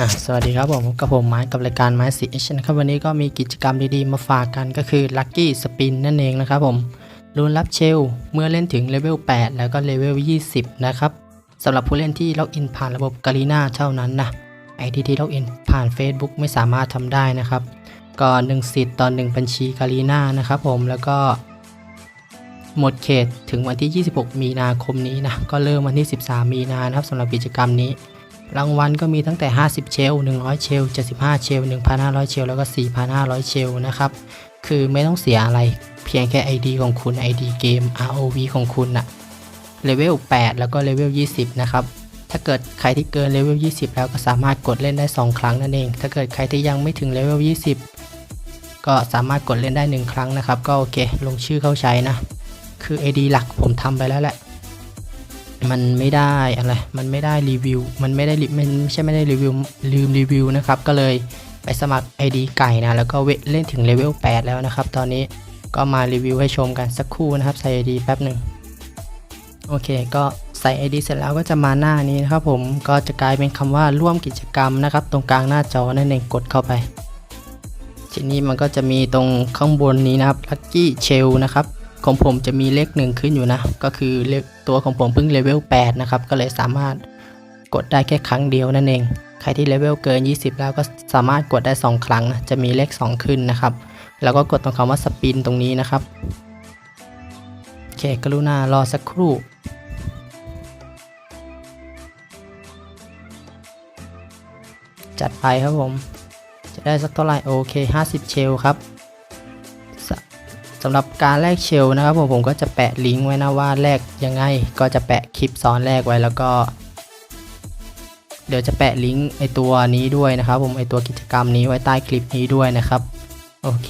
อะสวัสดีครับผมกับผมไม้กับรายการไม้สีเอชนะครับวันนี้ก็มีกิจกรรมดีๆ มาฝากกันก็คือ Lucky Spin นั่นเองนะครับผมรุนรับเชล เมื่อเล่นถึงเลเวล 8 แล้วก็เลเวล 20 นะครับสำหรับผู้เล่นที่ล็อกอินผ่านระบบกาลีนาเท่านั้นนะไอทีที่ล็อกอินผ่าน Facebook ไม่สามารถทำได้นะครับก็1สิทธิ์ต่อ1บัญชีกาลีนานะครับผมแล้วก็หมดเขตถึงวันที่ 26 มีนาคมนี้นะก็เริ่มวันที่ 13 มีนานะครับสำหรับกิจกรรมนี้ รางวัลก็มีตั้งแต่ 50 เชล 100 เชล 75 เชล 1,500 เชล แล้วก็ 4,500 เชลนะครับ คือไม่ต้องเสียอะไร เพียงแค่ ID ของคุณ ID เกม ROV ของคุณนะเลเวล 8 แล้วก็เลเวล 20 นะครับ ถ้าเกิดใครที่เกินเลเวล 20 แล้วก็สามารถกดเล่นได้ 2 ครั้งนั่นเอง ถ้าเกิดใครที่ยังไม่ถึงเลเวล 20 ก็สามารถกดเล่นได้ 1 ครั้งนะครับ ก็โอเค ลงชื่อเข้าใช้นะ คือ AD หลักผมทำไปแล้วแหละ มันไม่ได้อะไรมันไม่ได้รีวิว มันไม่ได้รีมันไม่ใช่ไม่ได้รีวิวลืมรีวิวนะครับ ก็เลยไปสมัคร ID ไก่นะ แล้วก็เวเล่นถึงเลเวล 8 แล้วนะครับ ตอนนี้ก็มารีวิวให้ชมกันสักครู่นะครับ ใส่ ID แป๊บหนึ่งโอเค ก็ใส่ ID เสร็จแล้วก็จะมาหน้านี้นะครับผมก็จะกลายเป็นคำว่าร่วมกิจกรรมนะครับ ตรงกลางหน้าจอนั่นเองกดเข้าไป ทีนี้มันก็จะมีตรงข้างบนนี้นะครับ Lucky Shell นะครับ ของผมจะมีเลขหนึ่งขึ้นอยู่นะ ก็คือเลขตัวของผมเพิ่งเลเวล8นะครับ ก็เลยสามารถกดได้แค่ครั้งเดียวนั่นเอง ใครที่เลเวลเกิน 20 แล้วก็สามารถกดได้ 2 ครั้งนะ จะมีเลข 2 ขึ้นนะครับ แล้วก็กดตรงคำว่าสปินตรงนี้นะครับ โอเค กรุณารอสักครู่จัดไปครับผม จะได้สักเท่าไหร่โอเค 50 เชลครับ สำหรับการแลกเชลนะครับผมผมก็จะแปะลิงก์ไว้นะว่าแลกยังไง ก็จะแปะคลิปซ้อนแลกไว้แล้วก็ เดี๋ยวจะแปะลิงก์ไอตัวนี้ด้วยนะครับ ผมไอตัวกิจกรรมนี้ไว้ใต้คลิปนี้ด้วยนะครับ โอเค